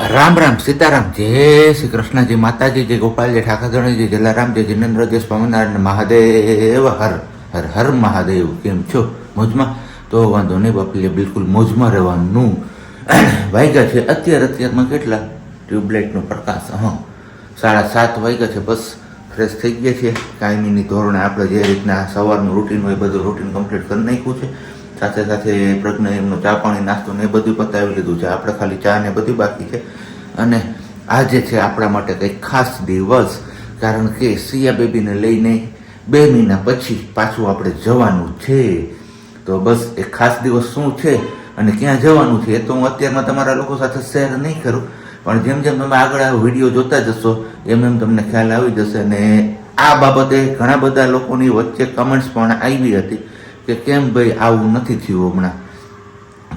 રામ રામ, સીતારામ. જય શ્રી કૃષ્ણજી માતાજી, જય ગોપાલજી ઠાકરજી જિનેન્દ્ર જય સ્વામિનારાયણ, મહાદેવ, હર હર હર મહાદેવ. કેમ છો? મોજમાં? તો વાંધો નહીં બાપલી બિલકુલ મોજમાં રહેવાનું. વાગ્યા છે, અત્યારે, અત્યારમાં કેટલા? ટ્યુબલાઇટનો પ્રકાશ, હા. સાડા સાત વાગ્યા છે, બસ ફ્રેશ થઈ ગયા છે કાયમીની ધોરણે આપણે જે રીતના સવારનું રૂટીન હોય, બધું રૂટીન કમ્પ્લીટ કરી નાખ્યું છે. સાથે સાથે પ્રજ્ઞ, એમનો ચા પાણી, નાસ્તો ને એ બધું પતાવી લીધું છે. આપણે ખાલી ચા ને બધું બાકી છે. અને આજે છે આપણા માટે કંઈક ખાસ દિવસ, કારણ કે સિયા બેબીને લઈને બે મહિના પછી પાછું આપણે જવાનું છે. તો બસ એ ખાસ દિવસ શું છે અને ક્યાં જવાનું છે એ તો હું અત્યારમાં તમારા લોકો સાથે શેર નહીં કરું. પણ જેમ જેમ તમે આગળ આ વીડિયો જોતા જશો, એમ એમ તમને ખ્યાલ આવી જશે અને આ બાબતે ઘણા બધા લોકોની વચ્ચે કમેન્ટ્સ પણ આવી હતી. કે કેમ ભાઈ આવું નથી થયું હમણાં?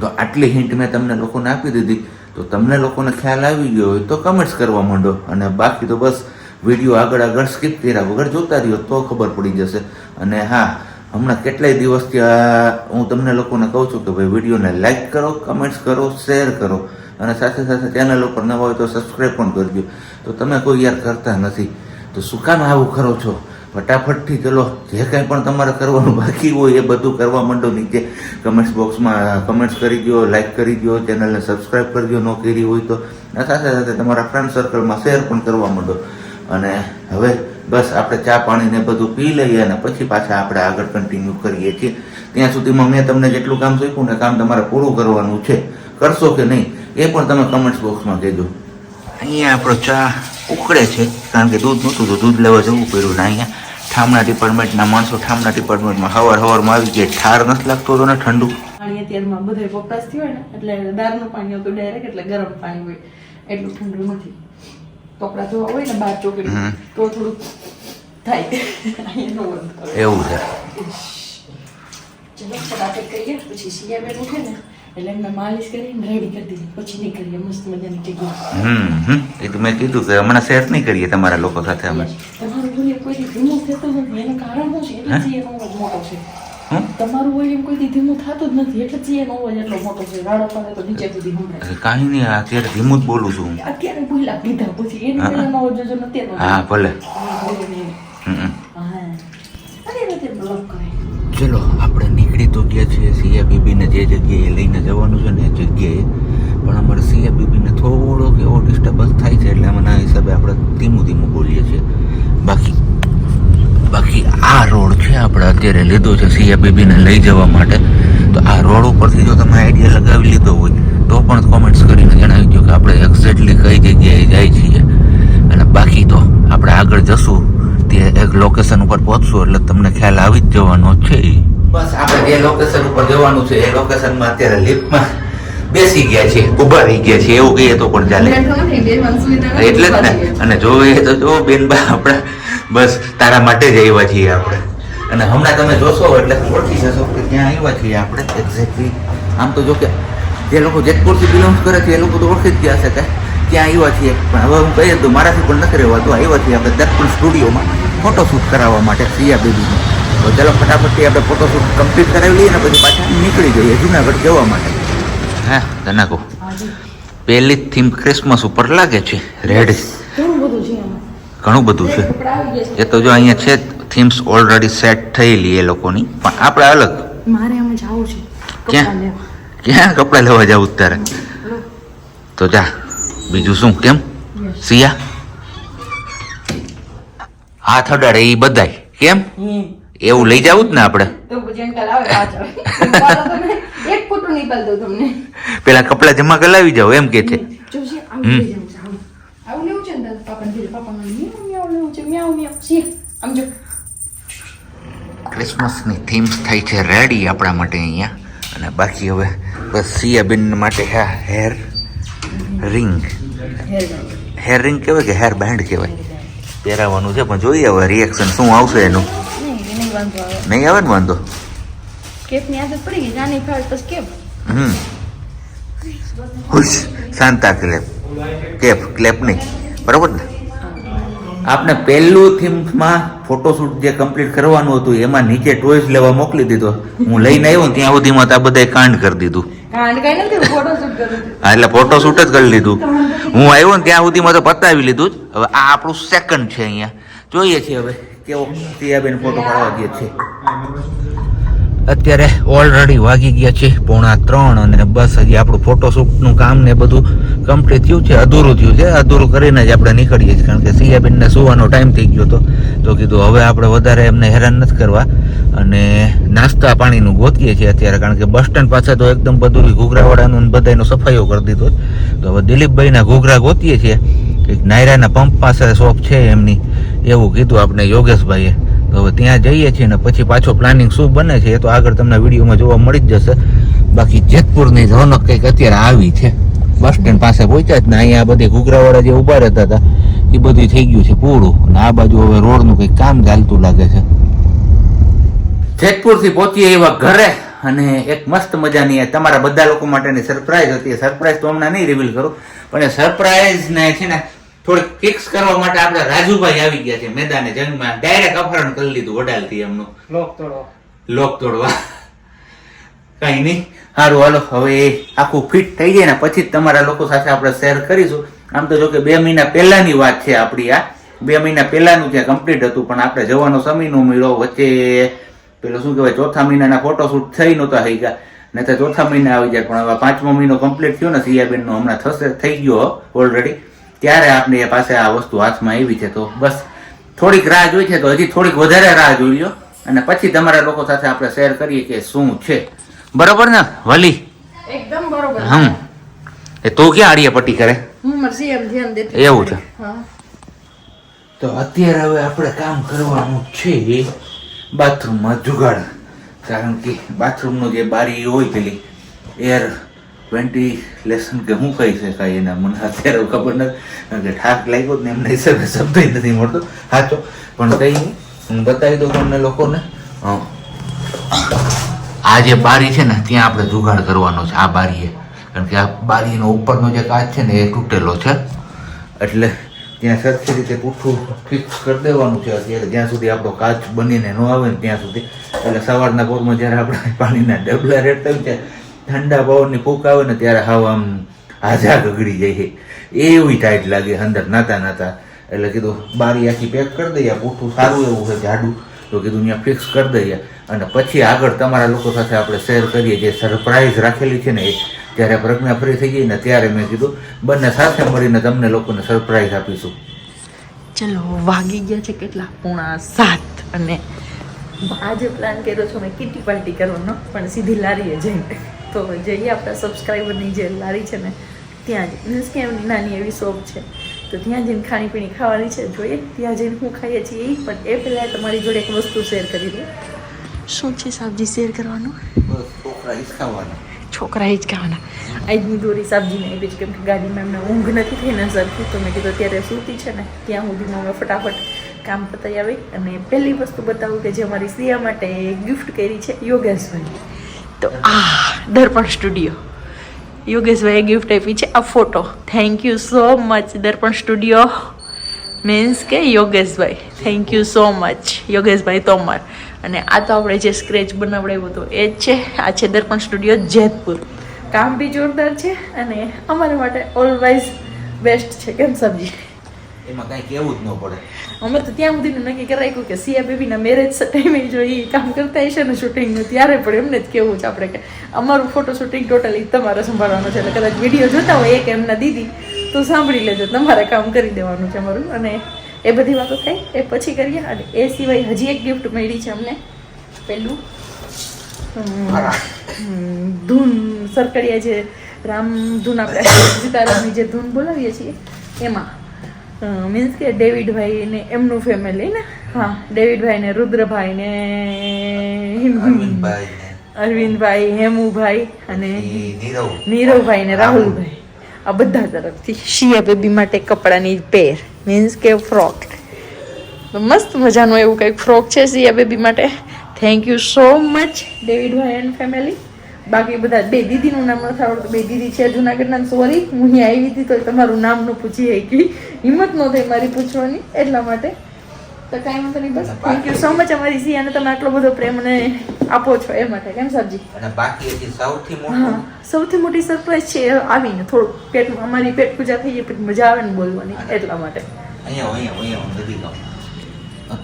તો આટલી હિન્ટ મેં તમને લોકોને આપી દીધી. તો તમને લોકોને ખ્યાલ આવી ગયો હોય તો કમેન્ટ્સ કરવા માંડો. અને બાકી તો બસ વીડિયો આગળ આગળ સ્કીપ કર્યા વગર જોતા રહ્યો તો ખબર પડી જશે. અને હા, હમણાં કેટલાય દિવસથી હું તમને લોકોને કહું છું કે ભાઈ વિડીયોને લાઇક કરો કમેન્ટ્સ કરો શેર કરો. અને સાથે સાથે ચેનલ ઉપર નવા હોય તો સબસ્ક્રાઈબ પણ કરજો. તો તમે કોઈ યાર કરતા નથી. તો શું કામ આવું કરો છો? ફટાફટથી ચલો, જે કાંઈ પણ તમારે કરવાનું બાકી હોય એ બધું કરવા માંડો નીચે કમેન્ટ્સ બોક્સમાં કમેન્ટ્સ કરી દો લાઇક કરી દો ચેનલને સબસ્ક્રાઈબ કરજો ન કરી હોય તો. સાથે સાથે તમારા ફ્રેન્ડ સર્કલમાં શેર પણ કરવા માંડો. અને હવે બસ આપણે ચા પાણી ને બધું પી લઈએ અને પછી પાછા આપણે આગળ કન્ટિન્યુ કરીએ છીએ. ત્યાં સુધીમાં મેં તમને જેટલું કામ શીખવું ને કામ તમારે પૂરું કરવાનું છે. કરશો કે નહીં, એ પણ તમે કમેન્ટ્સ બોક્સમાં કહેજો. અહીંયા આપણો ચા ઉકળે છે, કારણ કે દૂધ નહોતું, તો દૂધ લેવા જવું પડ્યું ને અહીંયા. ઠામણા ડિપાર્ટમેન્ટના માણસો ઠામણા ડિપાર્ટમેન્ટમાં હવાર હવારમાં આવી ગયા. ઠાર નથી લાગતો હતો ને ઠંડુ? પાણી અત્યારમાં બધે વપરાશ થયો હોય ને એટલે દારનું પાણી હતું ડાયરેક્ટ એટલે ગરમ પાણી હોય. એટલું ઠંડુ નથી. કપડા ધોવા હોય ને બહાર ચોકડી તો થોડુંક થાય. એવું છે. ચલો ફટાફટ કરીએ પછી સિયા ઉઠે ને એટલે એમને માલિશ કરીને રેડી કરી દીધી. પછી નીકળીએ મસ્ત મજાની જગ્યાએ હમ હમ. એ તો મેં કીધું કે હમણાં શેર નહીં કરીએ તમારા લોકો સાથે અમે. તમારું વોલ્યુમ કોઈ ધીમું થતું નથી. એનું કારણ શું છે? એટલે જ એનો અવાજ મોટો છે? તમારું વોલ્યુમ કોઈ દી ધીમું થતું જ નથી. એટલે જ એનો અવાજ એટલો મોટો છે. રાડો પડે તો નીચે સુધી સંભળાય કાંઈ નહીં અત્યારે ધીમું જ બોલું છું અત્યારે ભૂલા પીધા પછી. એનો હા. અવાજ જો નથી હા ભલે. હા. અરે બ્લોક કરે. ચલો, આપણે નીકળી તો ગયા છીએ સિયા બીબીને જે જગ્યાએ લઈને જવાનું છે ને એ જગ્યાએ. પણ અમારે સિયા બીબીને થોડોક એવો ડિસ્ટર્બન્સ થાય છે એટલે એના હિસાબે આપણે ધીમું ધીમું બોલીએ છીએ. બાકી બાકી આ રોડ છે, આપણે અત્યારે લીધો છે સિયા બીબીને લઈ જવા માટે. તો આ રોડ ઉપરથી જો તમે આઈડિયા લગાવી લીધો હોય તો પણ કોમેન્ટ્સ કરીને જણાવી દો કે આપણે એક્ઝેક્ટલી કઈ જગ્યાએ જાય છીએ અને બાકી તો આપણે આગળ જશું તે એક લોકેશન ઉપર પહોંચશું એટલે તમને ખ્યાલ આવી જ જવાનો છે બસ આપણે જે લોકેશન ઉપર જવાનું છે. એ લોકેશનમાં અત્યારે લિફ્ટમાં બેસી ગયા છે ઊભા રહી ગયા છે એવું કહીએ તો પણ ચાલે. બે એટલે જ ને. અને જો એ તો જો બેનબા આપણે બસ તારા માટે જ આવ્યા છીએ આપણે. અને હમણાં તમે જોશો એટલે ઓળખી જશો કે ત્યાં આવ્યા છીએ આપણે. એક્ઝેક્ટલી આમ તો જો કે જે લોકો જેતપુરથી બિલોંગ કરે છે એ લોકો તો ઓળખી જ ગયા હશે કે ત્યાં આવ્યા છીએ. પણ હવે હું કહીએ તો મારાથી પણ નથી રહેવા તો આવ્યા છીએ આપણે દર્પણ સ્ટુડિયોમાં ફોટોશૂટ કરાવવા માટે સિયા બેબીનું તો ચાલો ફટાફટથી આપણે ફોટોશૂટ કમ્પ્લીટ કરાવી લઈએ ને પછી પાછા નીકળી જઈએ જુનાગઢ જવા માટે. હા તને કહું હાજી. પહેલી થીમ ક્રિસમસ ઉપર લાગે છે રેડ ઘણું બધું છે. એ તો જો અહીંયા છે થીમ્સ ઓલરેડી સેટ થયેલી એ લોકોની. પણ આપણે અલગ. મારે અમે જવું છે. ક્યાં? ક્યાં કપડાં લેવા જવું તારે તો જા બીજું શું? કેમ. સિયા? હાથ અડાડે એ બધાય. કેમ? હમ. એવું લઈ જવું જ ને આપણે? પેલા કપડાં જમા કરાવી જાવ એમ કે છે. ક્રિસમસની થીમ્સ થઈ છે રેડી આપણા માટે અહીંયા. અને બાકી હવે બસ સિયાબેન માટે હા હેર રિંગ હેર રિંગ કહેવાય કે હેર બેન્ડ કહેવાય? પહેરાવાનું છે પણ જોઈએ હવે રિએક્શન શું આવશે એનું. નહીં વાંધો આવે. નહીં આવે ને વાંધો? કેપની આદત પડી ગઈ જાની ફાળ પછી કેપ હમ. ખુશ શાંતા ક્લેપ. કેપ ક્લેપ નહીં. બરાબર ને? આપણે પહેલું થીમમાં ફોટોશૂટ જે કમ્પ્લીટ કરવાનું હતું એમાં નીચે ટોયસ લેવા મોકલી દીધો. હું લઈને આવ્યો ને ત્યાં સુધીમાં તો આ બધાએ કાંડ કરી દીધું. હા એટલે ફોટોશૂટ જ કરી લીધું. હું આવ્યો ને ત્યાં સુધીમાં તો પતાવી લીધું હવે આ આપણું સેકન્ડ છે અહીંયા. જોઈએ છીએ હવે. કેવો સિયાબેન ફોટો પાડવા દે છે? અત્યારે ઓલરેડી વાગી ગયા છે પોણા ત્રણ અને બસ હજી આપણું ફોટોશૂટનું કામ ને બધું કમ્પ્લીટ થયું છે, અધૂરું થયું છે. અધૂરું કરીને જ આપણે નીકળીએ છીએ, કારણ કે સિયાબેનને સુવાનો ટાઈમ થઈ ગયો હતો. તો કીધું હવે આપણે વધારે એમને હેરાન નથી કરવા અને નાસ્તા પાણીનું ગોતીએ છીએ અત્યારે, કારણ કે બસ સ્ટેન્ડ પાસે તો એકદમ બધું ઘૂઘરાવાળાનું બધાનો સફાઈઓ કરી દીધો તો હવે દિલીપભાઈના ઘૂઘરા ગોતીએ છીએ. કંઈક નાયરાના પંપ પાસે શોપ છે એમની. એવું કીધું આપણે યોગેશભાઈએ. તો હવે ત્યાં જઈએ છીએ ને પછી પાછો પ્લાનિંગ શું બને છે એ તો આગળ તમને વિડીયોમાં જોવા મળી જ જશે. બાકી જેતપુરની રોનક કંઈક અત્યારે આવી છે. બસ સ્ટેન્ડ પાસે પહોંચ્યા જ ને અહીંયા બધી ઘૂઘરાવાળા જે ઊભા રહેતા હતા, એ બધું થઈ ગયું છે પૂરું. અને આ બાજુ હવે રોડનું કંઈક કામ ચાલતું લાગે છે. જેતપુરથી પહોંચીએ એવા ઘરે અને એક મસ્ત મજાની તમારા બધા લોકો માટેની સરપ્રાઈઝ હતી. સરપ્રાઈઝ તો હમણાં નહીં રિવીલ કરું, પણ એ સરપ્રાઈઝ ને છે ને થોડીક ફિક્સ કરવા માટે આપણે રાજુભાઈ આવી ગયા છે મેદાને જંગમાં. ડાયરેક્ટ અપહરણ કરી લીધું વડાલથી એમનું. લોક તોડવા લોક તોડવા. કઈ નહીં. સારું હાલો. હવે આખું ફિટ થઈ જાય ને પછી જ તમારા લોકો સાથે આપણે શેર કરીશું. આમ તો જો કે બે મહિના પહેલાની વાત છે આપણી આ. બે મહિના પહેલાનું ત્યાં કમ્પ્લીટ હતું પણ આપણે જવાનો સમય નો મળ્યો. વચ્ચે પેલો શું કહેવાય ચોથા મહિનાના ફોટોશૂટ થઈ નહોતા થઈ ગયા નહીં તો ચોથા મહિના આવી જાય પણ હવે પાંચમો મહિનો કમ્પ્લીટ થયો ને સિયાબેનનો હમણાં થશે થઈ ગયો ઓલરેડી ત્યારે આપણે પાસે આ વસ્તુ હાથમાં આવી છે તો બસ થોડીક રાહ જોઈ છે તો હજી થોડીક વધારે રાહ જોઈ લો અને પછી તમારા લોકો સાથે આપણે શેર કરીએ કે શું છે. બરોબર ને વલી? એકદમ બરોબર. હમ. એ તું ક્યાં આડીએ પટ્ટી કરે? એવું છે. તો અત્યારે હવે આપણે કામ કરવાનું છે બાથરૂમમાં જુગાડ. કારણ કે બાથરૂમનું જે બારી હોય પેલી એર વેન્ટિલેશન કે શું કહી શકાય એના? મને અત્યારે ખબર નથી. કે ઠાક લાગ્યો ને એમને હિસાબે શબ્દ નથી મળતો. સાચો. પણ કઈ નહીં. હું બતાવી દઉં તમને લોકોને. આ જે બારી છે ને, ત્યાં આપણે જુગાડ કરવાનો છે, આ બારીએ. કારણ કે આ બારીનો ઉપરનો જે કાચ છે ને, એ તૂટેલો છે. એટલે ત્યાં સરખી રીતે પૂઠું ફિક્સ કરી દેવાનું છે. અત્યારે જ્યાં સુધી આપણો કાચ બનીને ન આવે ને ત્યાં સુધી. એટલે સવારના પોરમાં જ્યારે આપણે પાણીના ડબલા રેડતા હોય છે ઠંડા પવનની ફૂંક આવે ને ત્યારે હાવ આમ હાજા ગગડી જાય એવી ટાઈટ લાગે અંદર નાતા નાતા. એટલે કીધું બારી આખી પેક કરી દઈએ, પૂઠું સારું એવું છે જાડું, તો કીધું ત્યાં ફિક્સ કરી દઈએ. અને પછી આગળ તમારા લોકો સાથે આપણે શેર કરીએ જે સરપ્રાઈઝ રાખેલી છે ને એ. જ્યારે પ્રજ્ઞા ફ્રી થઈ ગઈ ને ત્યારે મેં કીધું, બંને સાથે મળીને તમને લોકોને સરપ્રાઈઝ આપીશું. ચલો, વાગી ગયા છે કેટલા? પોણા સાત અને આજે પ્લાન કર્યો છો મેં કિટી પાર્ટી કરવાનો, પણ સીધી લારીએ જઈને. તો જઈએ આપણા સબસ્ક્રાઈબરની જે લારી છે ને ત્યાં જ. મીન્સ કે એમની નાની એવી શોપ છે. તો ત્યાં જઈને ખાણીપીણી ખાવાની છે. જોઈએ ત્યાં જઈને હું ખાઈએ છીએ. પણ એ પહેલાં તમારી જોડે એક વસ્તુ શેર કરી દઉં. શું છે સાબજી? શેર કરવાનું? છોકરા છોકરા જ ખાવાના. આજની દોરી સાબજીને આવી કેમ કે ગાડીમાં એમને ઊંઘ નથી થઈ ને સરખી. તો મેં કીધું અત્યારે સૂતી છે ને ત્યાં સુધીમાં અમે ફટાફટ કામ પતાવી આવી. અને પહેલી વસ્તુ બતાવું કે જે અમારી સિયા માટે ગિફ્ટ કરી છે યોગેશભાઈ. તો આ દર્પણ સ્ટુડિયો. યોગેશભાઈએ ગિફ્ટ આપી છે આ photo thank you so much Darpan studio. Means કે Yogeshbhai thank you so much Yogeshbhai Tomar અને આ તો આપણે જે સ્ક્રેચ બનાવડાવ્યો હતો, એ જ છે. આ છે દર્પણ સ્ટુડિયો જેતપુર. કામ બી જોરદાર છે અને અમારા માટે ઓલવેઝ બેસ્ટ છે, કેમ સબ્જી એમાં કાંઈ કેવું જ ન પડે. અમે તો ત્યાં સુધી નક્કી કરી રાખ્યું કે સિયા બેબીના મેરેજ ટાઈમે જો એ કામ કરતા હશે ને શૂટિંગનું ત્યારે પણ એમને જ કેવું છે આપણે કે અમારું ફોટો શૂટિંગ ટોટલી તમારે સંભાળવાનું છે. એટલે કદાચ વીડિયો જોતા હોય એક એમના દીદી તો સાંભળી લેજો તમારે કામ કરી દેવાનું છે અમારું. અને એ બધી વાતો થાય એ પછી કરીએ. અને એ સિવાય હજી એક ગિફ્ટ મળી છે અમને. પેલું ધૂન સરકડિયા જે રામ ધૂન આપણે સીતારામની જે ધૂન બોલાવીએ છીએ એમાં. મીન્સ કે ડેવિડભાઈ ને એમનું ફેમિલી ને? હા ડેવિડભાઈ ને રુદ્રભાઈ ને અરવિંદભાઈ હેમુભાઈ અને નીરવભાઈ ને રાહુલભાઈ. આ બધા તરફથી શિયા બેબી માટે કપડાની પેર મીન્સ કે ફ્રોક મસ્ત મજાનું એવું કંઈક ફ્રોક છે સિયા બેબી માટે. થેન્ક યુ સો મચ ડેવિડભાઈ એન્ડ ફેમિલી બાકી બધા બે દીદીનું નામ નથી આવડતું. બે દીદી છે જુનાગઢના સોરી. હું અહીંયા આવી હતી તો તમારું નામ ન પૂછી શકી. હિંમત ન થઈ મારી પૂછવાની એટલા માટે. તો કાંઈ વાંધો નહીં બસ. થેન્ક યુ સો મચ અમારી સિયાને. તમે આટલો બધો પ્રેમ અને આપો છો એ માટે કેમ સરજી? અને બાકી હજી સૌથી મોટું? સૌથી મોટી સરપ્રાઈઝ છે આવીને થોડુંક પેટમાં અમારી પેટ પૂજા થઈ જાય પછી મજા આવે ને બોલવાની એટલા માટે. અહીંયા અહીંયા અહીંયા નથી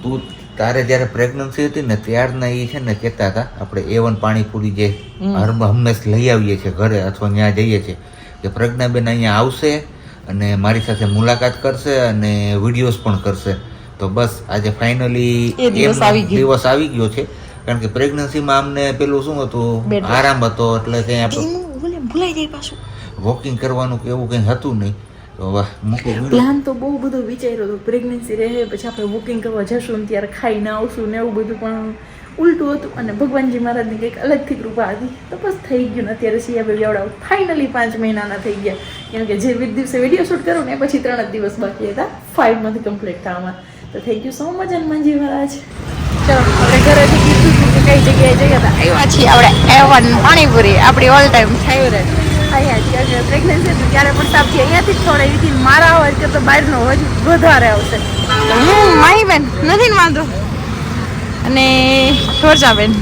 તું તારે જ્યારે પ્રેગ્નન્સી હતી ને ત્યારના એ છે ને કહેતા હતા આપણે એવન પાણીપુરી જે હંમેશ લઈ આવીએ છીએ ઘરે અથવા ત્યાં જઈએ છીએ કે પ્રજ્ઞાબેન અહીંયા આવશે અને મારી સાથે મુલાકાત કરશે અને વિડીયોઝ પણ કરશે. તો બસ આજે ફાઇનલી દિવસ આવી ગયો. છે. કારણ કે પ્રેગ્નન્સીમાં અમને પેલું શું હતું? આરામ હતો એટલે કંઈ આપણે વોકિંગ કરવાનું કે એવું કંઈ હતું નહીં. પ્લાન તો બહુ બધો વિચાર્યો હતો પ્રેગ્નન્સી રહે, પછી આપણે બુકિંગ કરવા જશું ત્યારે ખાઈને આવશું ને એવું બધું, પણ ઉલટું હતું અને ભગવાનજી મહારાજની કંઈક અલગથી કૃપા હતી. તો બસ થઈ ગયું અત્યારે સિયા બેબી આવડાવ. ફાઇનલી પાંચ મહિનાના થઈ ગયા. કેમ કે જે વીસ દિવસે વીડિયો શૂટ કરું ને પછી ત્રણ જ દિવસ બાકી હતા. ફાઇવ મંથ કમ્પ્લીટ થવામાં તો thank you so much Hanumanji Maharaj. ચલો આપણે ઘરેથી કીધું કઈ જગ્યાએ જગ્યા હતા આવ્યા છીએ આપણે. એવન પાણીપુરી. આપણી ઓલ ટાઈમ ફેવરેટ અહીંયા જ્યારે પ્રેગ્નન્સી હતી ત્યારે પણ સાપથી અહીંયાથી જ છોડાવી એવી મારા અવાજ કરતો બહારનો અવાજ વધારે આવશે. હું માહી બેન નથી ને વાંધો? અને બેન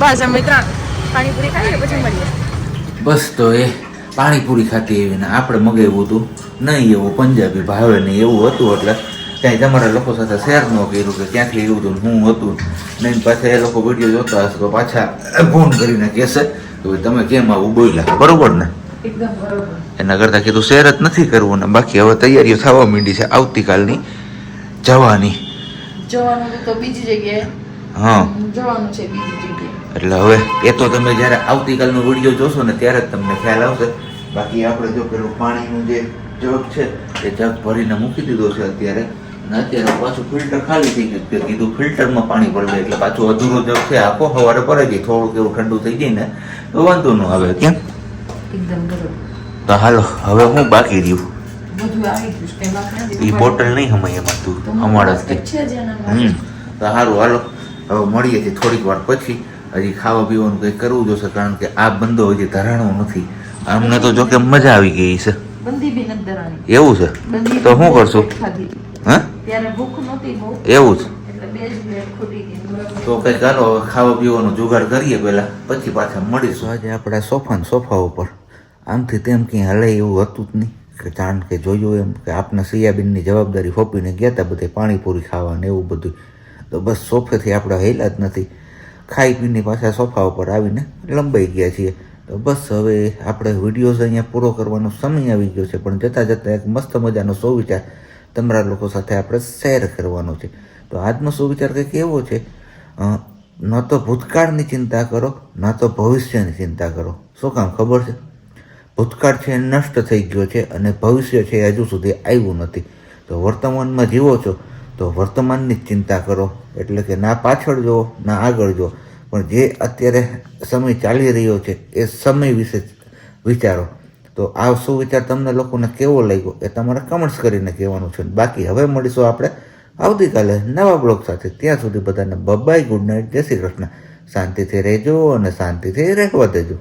બસ અમે ત્રણ. પાણીપુરી ખાઈએ પછી મળીએ. બસ તો એ પાણીપુરી ખાતી એવી ને આપણે મગાવ્યું હતું. નહીં એવું પંજાબી ભાવે નહીં એવું હતું એટલે ત્યાં તમારા લોકો સાથે શેર ન કર્યું કે ક્યાંથી એવું હતું હું હતું. નહીં પાછા એ લોકો વીડિયો જોતા હશે તો પાછા ફોન કરીને કહેશે કે ભાઈ તમે કેમ આવું બોલ્યા? બરોબર ને? એના કરતાં કીધું શેર જ નથી કરવું ને બાકી હવે તૈયારીઓ થવા માંડી છે આવતીકાલની. જવાની. જવાનું તો બીજી જગ્યાએ. હા. જવાનું છે બીજી જગ્યાએ. એટલે હવે એ તો તમે જ્યારે આવતીકાલનો વીડિયો જોશો ને ત્યારે જ તમને ખ્યાલ આવશે. બાકી આપણે જો પેલું પાણીનું જે જગ છે એ જગ ભરીને મૂકી દીધો છે અત્યારે. અને અત્યારે પાછું ફિલ્ટર ખાલી થઈ ગયું કે કીધું ફિલ્ટરમાં પાણી ભરી એટલે પાછું અધૂરો જગ છે. આખો સવારે ભરાઈ જાય થોડુંક એવું ઠંડુ થઈ જાય ને તો વાંધો ન આવે. કેમ? એકદમ બરોબર તો હાલો હવે હું બાકી રહ્યું. બધું આવી ગયું છે. એમાં ખાલી એ બોટલ નહીં હમાય એમાં તું તો અમારા છે હમ તો સારું હાલો. હવે મળીએ છીએ થોડીક વાર પછી. હજી ખાવા પીવાનું કંઈ કરવું જોશે કારણ કે આ બંધો હજી ધરાણો નથી. અમને તો જો કે મજા આવી ગઈ છે. એવું છે? તો શું કરશું? હા? એવું બરાબર. તો કંઈક હાલો ખાવા પીવાનું જુગાડ કરીએ પહેલાં. પછી પાછા મળીશું. આજે આપણે સોફા ને સોફા ઉપર. આમથી તેમ કંઈ હલાય એવું હતું જ નહીં. કે જાણ કે જોયું એમ કે આપને સિયાબીનની જવાબદારી સોંપીને ગયા હતા બધે પાણીપુરી ખાવા ને એવું બધું. તો બસ સોફેથી આપણે હેલા જ નથી. ખાઈ પીને પાછા સોફા ઉપર આવીને લંબાઈ ગયા છીએ. તો બસ હવે આપણે વિડીયોઝ અહીંયા પૂરો કરવાનો સમય આવી ગયો છે, પણ જતાં જતાં એક મસ્ત મજાનો સુવિચાર તમારા લોકો સાથે આપણે શેર કરવાનો છે. તો આજનો સુવિચાર કંઈક એવો છે ન તો ભૂતકાળની ચિંતા કરો, ન તો ભવિષ્યની ચિંતા કરો. શું કામ ખબર છે? ભૂતકાળ છે નષ્ટ થઈ ગયો છે અને ભવિષ્ય છે હજુ સુધી આવ્યું નથી. તો વર્તમાનમાં જીવો છો, તો વર્તમાનની જ ચિંતા કરો. એટલે કે ના પાછળ જુઓ, ના આગળ જુઓ. પણ જે અત્યારે સમય ચાલી રહ્યો છે, એ સમય વિશે વિચારો. તો આ સુવિચાર તમને લોકોને કેવો લાગ્યો એ તમારે કમેન્ટ્સ કરીને કહેવાનું છે. બાકી હવે મળીશું આપણે આવતીકાલે નવા બ્લોગ સાથે. ત્યાં સુધી બધાને બબાઈ ગુડ નાઇટ જય શ્રી કૃષ્ણ. શાંતિથી રહેજો અને શાંતિથી રહેવા દેજો.